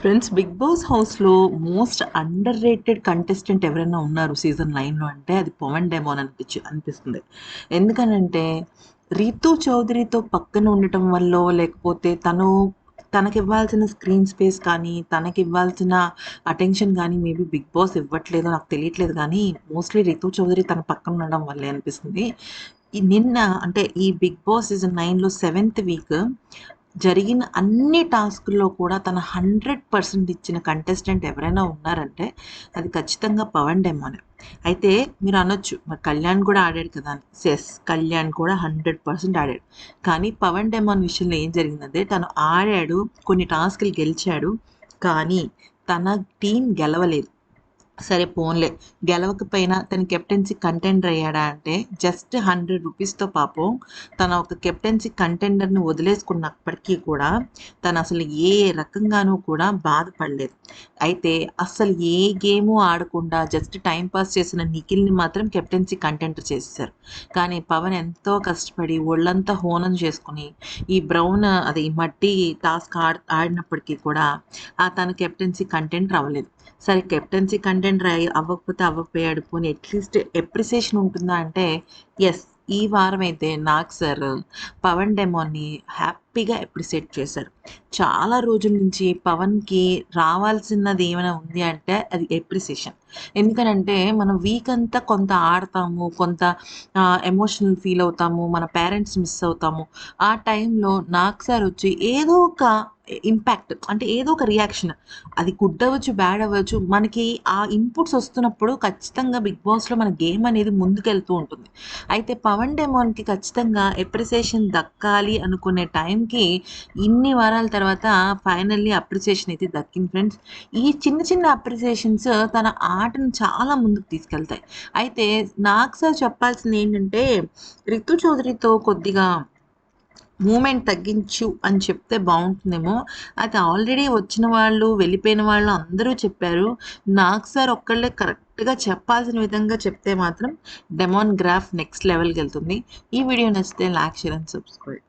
Friends big boss హౌస్లో most underrated contestant ఎవరైనా ఉన్నారు సీజన్ నైన్లో అంటే అది పవన్ డెమోన్ అనిపించి అనిపిస్తుంది. ఎందుకనంటే రీతూ చౌదరితో పక్కన ఉండటం వల్ల లేకపోతే తను తనకి ఇవ్వాల్సిన స్క్రీన్ స్పేస్ కానీ తనకి ఇవ్వాల్సిన అటెన్షన్ కానీ మేబీ బిగ్ బాస్ ఇవ్వట్లేదో నాకు తెలియట్లేదు కానీ మోస్ట్లీ రితు చౌదరి తన పక్కన ఉండడం వల్లే అనిపిస్తుంది. ఈ నిన్న అంటే ఈ బిగ్ బాస్ సీజన్ నైన్లో సెవెంత్ వీక్ జరిగిన అన్ని టాస్కుల్లో కూడా తన హండ్రెడ్ పర్సెంట్ ఇచ్చిన కంటెస్టెంట్ ఎవరైనా ఉన్నారంటే అది ఖచ్చితంగా పవన్ డెమోనే. అయితే మీరు అనొచ్చు మరి కళ్యాణ్ కూడా ఆడాడు కదా అని. సెస్ కళ్యాణ్ కూడా హండ్రెడ్ పర్సెంట్ ఆడాడు. కానీ పవన్ డెమోన్ విషయంలో ఏం జరిగిందంటే తను ఆడాడు కొన్ని టాస్కులు గెలిచాడు కానీ తన టీం గెలవలేదు. సరే పోన్లే. గెలవకపోయినా తన కెప్టెన్సీ కంటెండర్ అయ్యాడా అంటే జస్ట్ హండ్రెడ్ రూపీస్తో పాపం తన ఒక కెప్టెన్సీ కంటెండర్ని వదిలేసుకున్నప్పటికీ కూడా తను అసలు ఏ రకంగానూ కూడా బాధపడలేదు. అయితే అసలు ఏ గేము ఆడకుండా జస్ట్ టైం పాస్ చేసిన నిఖిల్ని మాత్రం కెప్టెన్సీ కంటెంటర్ చేశారు కానీ పవన్ ఎంతో కష్టపడి ఒళ్ళంతా హోనం చేసుకుని ఈ బ్రౌన్ అది మట్టి టాస్క్ ఆడి ఆడినప్పటికీ కూడా ఆ తన కెప్టెన్సీ కంటెంట్ రావలేదు సరే కెప్టెన్సీ కంటెంట్ అవ్వకపోతే అవ్వకపోయాడు. పోనీ అట్లీస్ట్ ఎప్రిసియేషన్ ఉంటుందా అంటే ఎస్ ఈ వారం అయితే నాగ్ సార్ పవన్ డెమోని హ్యాపీగా ఎప్రిసియేట్ చేశారు. చాలా రోజుల నుంచి పవన్కి రావాల్సినది ఏమైనా ఉంది అంటే అది ఎప్రిసియేషన్ ఎందుకనంటే మనం వీక్ అంతా కొంత ఆడతాము కొంత ఎమోషనల్ ఫీల్ అవుతాము మన పేరెంట్స్ మిస్ అవుతాము. ఆ టైంలో నాకు సార్ వచ్చి ఏదో ఒక ఇంపాక్ట్ అంటే ఏదో ఒక రియాక్షన్ అది గుడ్ అవ్వచ్చు బ్యాడ్ అవ్వచ్చు మనకి ఆ ఇన్పుట్స్ వస్తున్నప్పుడు ఖచ్చితంగా బిగ్ బాస్లో మన గేమ్ అనేది ముందుకెళ్తూ ఉంటుంది. అయితే పవన్ డెమోన్కి ఖచ్చితంగా ఎప్రిసియేషన్ దక్కాలి అనుకునే టైంకి ఇన్ని వారాల తర్వాత ఫైనల్లీ అప్రిసియేషన్ అయితే దక్కింది ఫ్రెండ్స్. ఈ చిన్న చిన్న అప్రిసియేషన్స్ తన ఆటను చాలా ముందుకు తీసుకెళ్తాయి. అయితే నాకు సార్ చెప్పాల్సింది ఏంటంటే రితు చౌదరితో కొద్దిగా మూమెంట్ తగ్గించు అని చెప్తే బాగుంటుందేమో. అది ఆల్రెడీ వచ్చిన వాళ్ళు వెళ్ళిపోయిన వాళ్ళు అందరూ చెప్పారు. నాకు సార్ ఒక్కళ్ళే కరెక్ట్గా చెప్పాల్సిన విధంగా చెప్తే మాత్రం డెమోన్ గ్రాఫ్ నెక్స్ట్ లెవెల్కి వెళ్తుంది. ఈ వీడియో నచ్చితే లాక్ షేర్ అండ్ సబ్స్క్రైబ్.